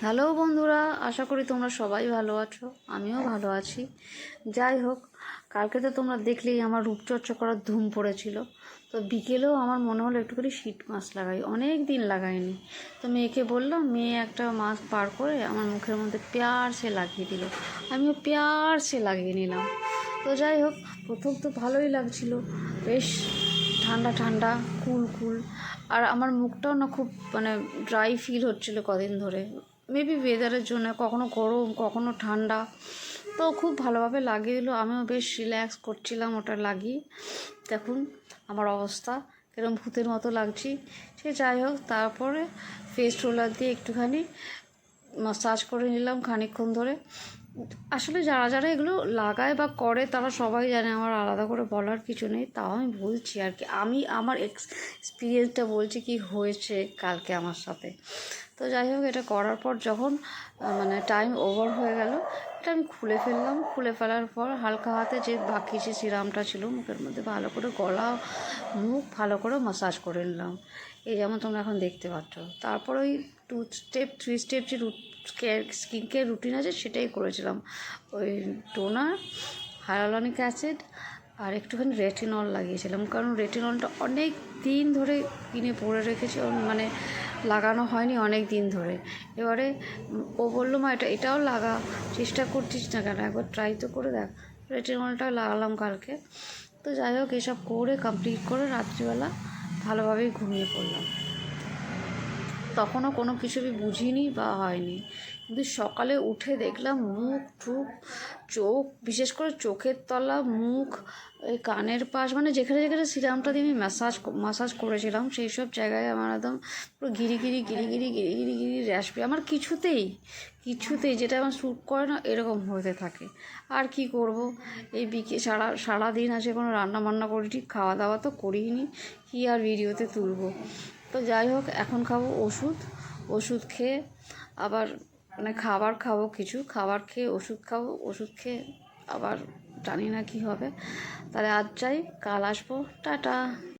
Hello বন্ধুরা, আশা করি তোমরা সবাই ভালো আছো, আমিও ভালো আছি। যাই হোক, কালকে তো তোমরা দেখলেই আমার রূপচর্চা করার ধুম পড়েছিল। তো বিকেলেও আমার মনে হলো একটুখানি শীত মাছ লাগাই, অনেক দিন লাগাইনি। তো মেয়েকে বললাম, মেয়ে একটা মাছ পার করে আমার মুখের মধ্যে পেয়ার সে লাগিয়ে দিল। আমিও পেয়ার সে লাগিয়ে নিলাম। তো যাই হোক, প্রথম তো ভালোই লাগছিল। বেশ ঠান্ডা ঠান্ডা, কুল কুল। আর আমার মুখটাও না খুব মানে ড্রাই ফিল হচ্ছিল কদিন ধরে। মেবি ওয়েদারের জন্য কখনো গরম, কখনো ঠান্ডা। তো খুব ভালোভাবে লাগিয়ে দিল আমিও বেশ রিল্যাক্স করছিলাম ওটা লাগিয়ে। দেখুন আমার অবস্থা, কিরম ভূতের মতো লাগছি। সে যাই হোক, তারপরে ফেস রোলার দিয়ে একটুখানি মাসাজ করে নিলাম খানিকক্ষণ ধরে। আসলে যারা যারা এগুলো লাগায় বা করে, তারা সবাই জানে আমার আলাদা করে বলার কিছু নেই, তাও আমি বলছি আর কি। আমি, আমার এক্সপিরিয়েন্সটা বলছি কি হয়েছে কালকে আমার সাথে। তো যাই হোক, এটা করার পর যখন মানে টাইম ওভার হয়ে গেল, এটা আমি খুলে ফেললাম। খুলে ফেলার পর হালকা হাতে যে বাকি যে সিরামটা ছিল, মুখের মধ্যে ভালো করে গলা, মুখ ভালো করে মাসাজ করে নিলাম। এই যেমন তোমরা এখন দেখতে পাচ্ছ। তারপর ওই টু স্টেপ থ্রি স্টেপ যে root care skin care routine আছে, সেটাই করেছিলাম। ওই টোনার হায়ালনিক অ্যাসিড আর একটুখানি রেটিনল লাগিয়েছিলাম। কারণ রেটিনলটা অনেক দিন ধরে কিনে পরে রেখেছি মানে লাগানো হয়নি অনেক দিন ধরে। এবারে ও বলল, মা, এটা, এটাও লাগা, চেষ্টা করছিস না কেন? একবার ট্রাই তো করে দেখ। রেটিনলটা লাগালাম কালকে। তো যাই হোক, এসব করে কমপ্লিট করে রাত্রিবেলা ভালোভাবেই ঘুমিয়ে পড়লাম। তখনও কোনো কিছুই বুঝিনি বা হয়নি। কিন্তু সকালে উঠে দেখলাম মুখ টুক চোখ, বিশেষ করে চোখের তলা, মুখ, এই কানের পাশ মানে যেখানে যেখানে সিরামটা দিয়ে আমি ম্যাসাজ ম্যাসাজ করেছিলাম, সেই সব জায়গায় আমার একদম পুরো গিরি গিরি গিরি গিরি গিরি গিরি গিরি র্যাশ আমার কিছুতেই কিছুতেই যেটা আমার শ্যুট করে না, এরকম হতে থাকে। আর কি করব? এই বিকে সারা, সারাদিন আছে কোনো রান্না বান্না করিনি খাওয়া দাওয়া তো করিনি কি আর ভিডিওতে তুলবো? তো যাই হোক, এখন খাব ওষুধ। ওষুধ খেয়ে আবার মানে খাবার খাব কিছু। খাবার খেয়ে ওষুধ খাব। ওষুধ খেয়ে আবার জানি না কী হবে। তাহলে আজ চাই কাল আসব। টাটা।